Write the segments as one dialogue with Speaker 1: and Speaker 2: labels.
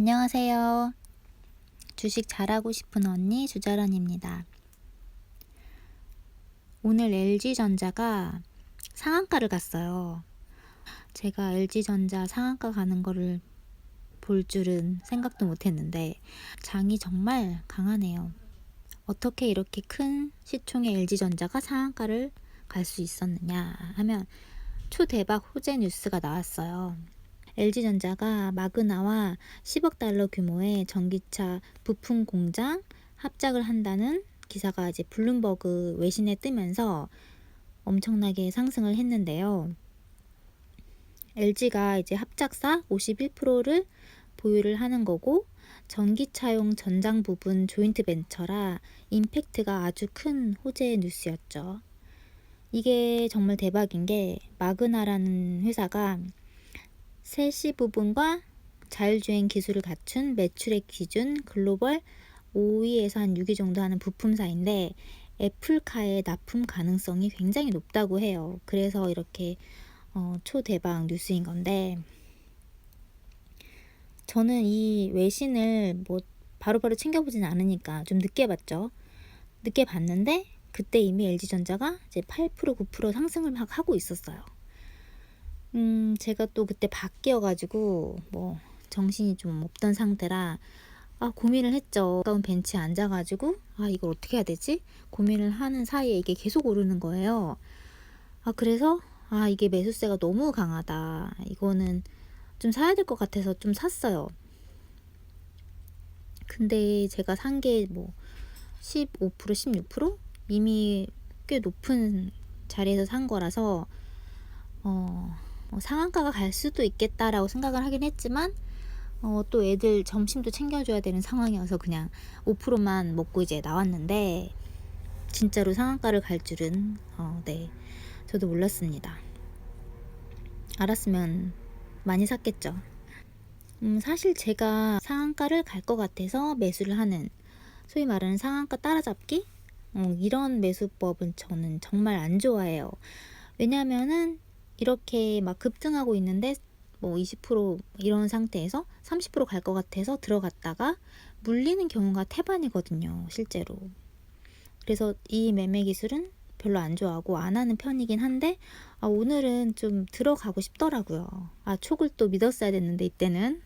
Speaker 1: 안녕하세요. 주식 잘하고 싶은 언니 주자란입니다. 오늘 LG전자가 상한가를 갔어요. 제가 LG전자 상한가 가는 거를 볼 줄은 생각도 못 했는데 장이 정말 강하네요. 어떻게 이렇게 큰 시총의 LG전자가 상한가를 갈 수 있었느냐 하면 초대박 호재 뉴스가 나왔어요. LG전자가 마그나와 10억 달러 규모의 전기차 부품 공장 합작을 한다는 기사가 이제 블룸버그 외신에 뜨면서 엄청나게 상승을 했는데요. LG가 이제 합작사 51%를 보유를 하는 거고 전기차용 전장 부분 조인트 벤처라 임팩트가 아주 큰 호재 뉴스였죠. 이게 정말 대박인 게 마그나라는 회사가 세시 부분과 자율주행 기술을 갖춘 매출액 기준 글로벌 5위에서 한 6위 정도 하는 부품사인데 애플카의 납품 가능성이 굉장히 높다고 해요. 그래서 이렇게 어, 초대박 뉴스인 건데 저는 이 외신을 뭐 바로바로 챙겨보진 않으니까 좀 늦게 봤죠. 늦게 봤는데 그때 이미 LG전자가 이제 8% 9% 상승을 막 하고 있었어요. 음, 제가 또 그때 밖이어가지고 뭐 정신이 좀 없던 상태라 아, 고민을 했죠. 가까운 벤치에 앉아가지고 아, 이걸 어떻게 해야 되지? 고민을 하는 사이에 이게 계속 오르는 거예요. 아, 그래서 아, 이게 매수세가 너무 강하다. 이거는 좀 사야 될 것 같아서 좀 샀어요. 근데 제가 산 게 뭐 15% 16% 이미 꽤 높은 자리에서 산 거라서 어, 뭐 상한가가 갈 수도 있겠다라고 생각을 하긴 했지만 어, 또 애들 점심도 챙겨줘야 되는 상황이어서 그냥 5%만 먹고 이제 나왔는데 진짜로 상한가를 갈 줄은 어, 네 저도 몰랐습니다. 알았으면 많이 샀겠죠. 음, 사실 제가 상한가를 갈 것 같아서 매수를 하는 소위 말하는 상한가 따라잡기 어, 이런 매수법은 저는 정말 안 좋아해요. 왜냐하면은 이렇게 막 급등하고 있는데 뭐 20% 이런 상태에서 30%갈 것 같아서 들어갔다가 물리는 경우가 태반이거든요, 실제로. 그래서 이 매매 기술은 별로 안 좋아하고 안 하는 편이긴 한데 아, 오늘은 좀 들어가고 싶더라고요. 아, 촉을 또 믿었어야 됐는데 이때는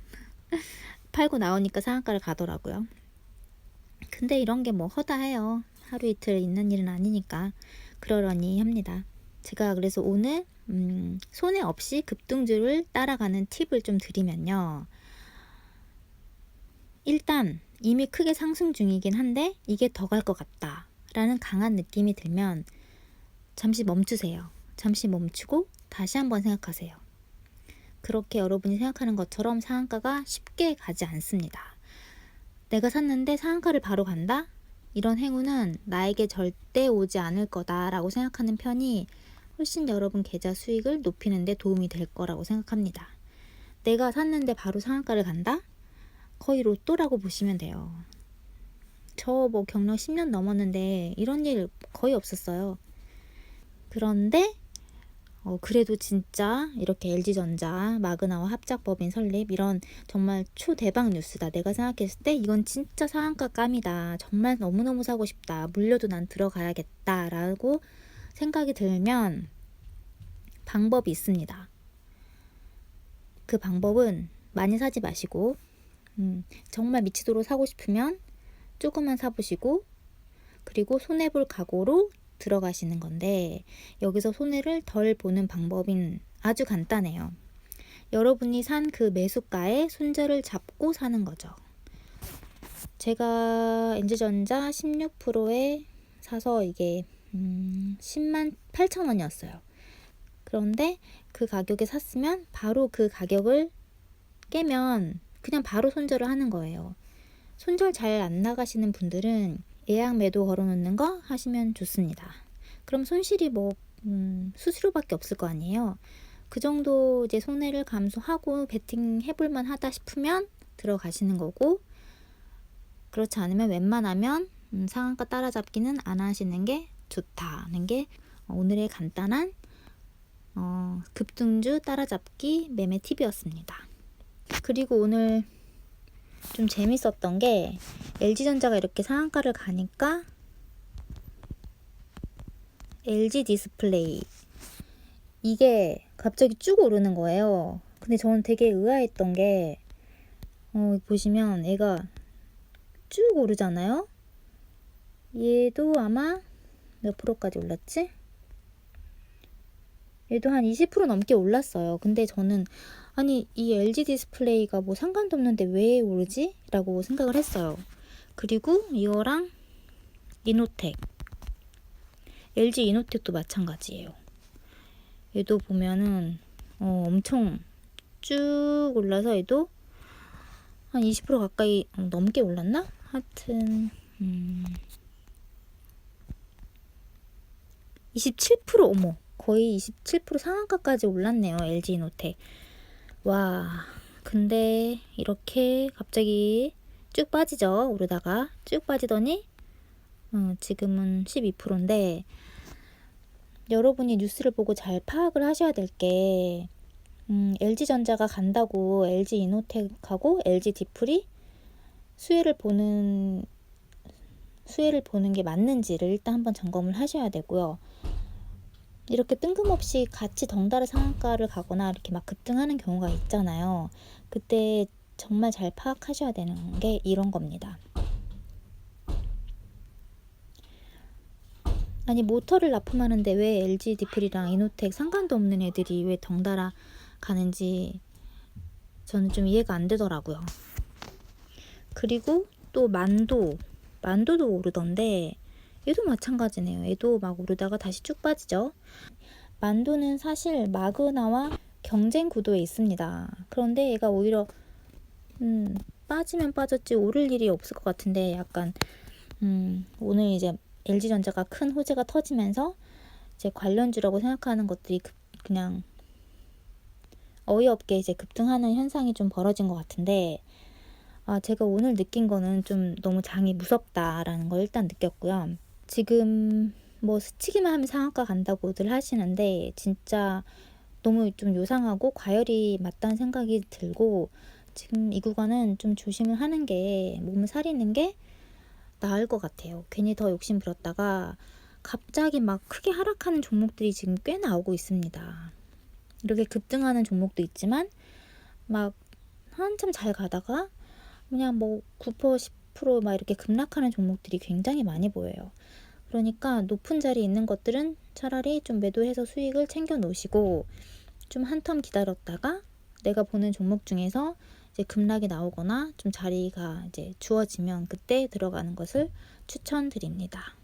Speaker 1: 팔고 나오니까 상한가를 가더라고요. 근데 이런 게 뭐 허다해요. 하루 이틀 있는 일은 아니니까 그러려니 합니다. 제가 그래서 오늘 음, 손해 없이 급등주를 따라가는 팁을 좀 드리면요. 일단 이미 크게 상승 중이긴 한데 이게 더 갈 것 같다 라는 강한 느낌이 들면 잠시 멈추세요. 잠시 멈추고 다시 한번 생각하세요. 그렇게 여러분이 생각하는 것처럼 상한가가 쉽게 가지 않습니다. 내가 샀는데 상한가를 바로 간다? 이런 행운은 나에게 절대 오지 않을 거다라고 생각하는 편이 훨씬 여러분 계좌 수익을 높이는 데 도움이 될 거라고 생각합니다. 내가 샀는데 바로 상한가를 간다? 거의 로또라고 보시면 돼요. 저 뭐 경력 10년 넘었는데 이런 일 거의 없었어요. 그런데 어, 그래도 진짜 이렇게 LG전자, 마그나와 합작법인 설립 이런 정말 초대박 뉴스다. 내가 생각했을 때 이건 진짜 상한가 감이다. 정말 너무너무 사고 싶다. 물려도 난 들어가야겠다. 라고 생각이 들면 방법이 있습니다. 그 방법은 많이 사지 마시고 음, 정말 미치도록 사고 싶으면 조금만 사보시고 그리고 손해볼 각오로 들어가시는 건데 여기서 손해를 덜 보는 방법인 아주 간단해요. 여러분이 산 그 매수가에 손절을 잡고 사는 거죠. 제가 엔지전자 16%에 사서 이게 음, 10만 8천 원이었어요. 그런데 그 가격에 샀으면 바로 그 가격을 깨면 그냥 바로 손절을 하는 거예요. 손절 잘 안 나가시는 분들은 예약 매도 걸어놓는 거 하시면 좋습니다. 그럼 손실이 뭐 음, 수수료밖에 없을 거 아니에요. 그 정도 이제 손해를 감수하고 베팅 해볼만 하다 싶으면 들어가시는 거고 그렇지 않으면 웬만하면 음, 상한가 따라잡기는 안 하시는 게 좋다는 게 오늘의 간단한 어, 급등주 따라잡기 매매 팁이었습니다. 그리고 오늘 좀 재밌었던 게 LG전자가 이렇게 상한가를 가니까 LG 디스플레이 이게 갑자기 쭉 오르는 거예요. 근데 저는 되게 의아했던 게 어, 보시면 얘가 쭉 오르잖아요. 얘도 아마 몇 프로까지 올랐지? 얘도 한 20% 넘게 올랐어요. 근데 저는 아니 이 LG 디스플레이가 뭐 상관도 없는데 왜 오르지? 라고 생각을 했어요. 그리고 이거랑 이노텍 LG 이노텍도 마찬가지예요. 얘도 보면은 어, 엄청 쭉 올라서 얘도 한 20% 가까이 어, 넘게 올랐나? 하여튼 음, 27% 어머 거의 27% 상한가까지 올랐네요 LG 이노텍 와 근데 이렇게 갑자기 쭉 빠지죠? 오르다가 쭉 빠지더니 어, 지금은 12%인데 여러분이 뉴스를 보고 잘 파악을 하셔야 될게 음, LG전자가 간다고 LG 이노텍하고 LG 디플이 수혜를 보는 수혜를 보는 게 맞는지를 일단 한번 점검을 하셔야 되고요. 이렇게 뜬금없이 같이 덩달아 상한가를 가거나 이렇게 막 급등하는 경우가 있잖아요. 그때 정말 잘 파악하셔야 되는 게 이런 겁니다. 아니 모터를 납품하는데 왜 LG 디플이랑 이노텍 상관도 없는 애들이 왜 덩달아 가는지 저는 좀 이해가 안 되더라고요. 그리고 또 만도 만도도 오르던데 얘도 마찬가지네요. 얘도 막 오르다가 다시 쭉 빠지죠. 만도는 사실 마그나와 경쟁 구도에 있습니다. 그런데 얘가 오히려 음, 빠지면 빠졌지 오를 일이 없을 것 같은데 약간 음, 오늘 이제 LG전자가 큰 호재가 터지면서 이제 관련주라고 생각하는 것들이 급, 그냥 어이없게 이제 급등하는 현상이 좀 벌어진 것 같은데 아, 제가 오늘 느낀 거는 좀 너무 장이 무섭다라는 걸 일단 느꼈고요. 지금 뭐 스치기만 하면 상한가 간다고들 하시는데 진짜 너무 좀 요상하고 과열이 맞다는 생각이 들고 지금 이 구간은 좀 조심을 하는 게 몸을 사리는 게 나을 것 같아요. 괜히 더 욕심 부렸다가 갑자기 막 크게 하락하는 종목들이 지금 꽤 나오고 있습니다. 이렇게 급등하는 종목도 있지만 막 한참 잘 가다가 그냥 뭐 9% 10%막 이렇게 급락하는 종목들이 굉장히 많이 보여요. 그러니까 높은 자리에 있는 것들은 차라리 좀 매도해서 수익을 챙겨 놓으시고 좀 한 텀 기다렸다가 내가 보는 종목 중에서 이제 급락이 나오거나 좀 자리가 이제 주어지면 그때 들어가는 것을 추천드립니다.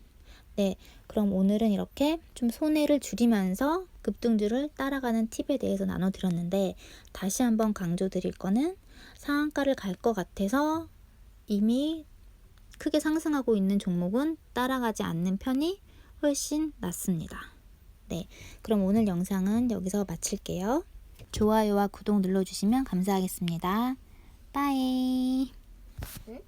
Speaker 1: 네, 그럼 오늘은 이렇게 좀 손해를 줄이면서 급등주를 따라가는 팁에 대해서 나눠드렸는데 다시 한번 강조드릴 거는 상한가를 갈 것 같아서 이미 크게 상승하고 있는 종목은 따라가지 않는 편이 훨씬 낫습니다. 네, 그럼 오늘 영상은 여기서 마칠게요. 좋아요와 구독 눌러주시면 감사하겠습니다. 빠이.
Speaker 2: 응?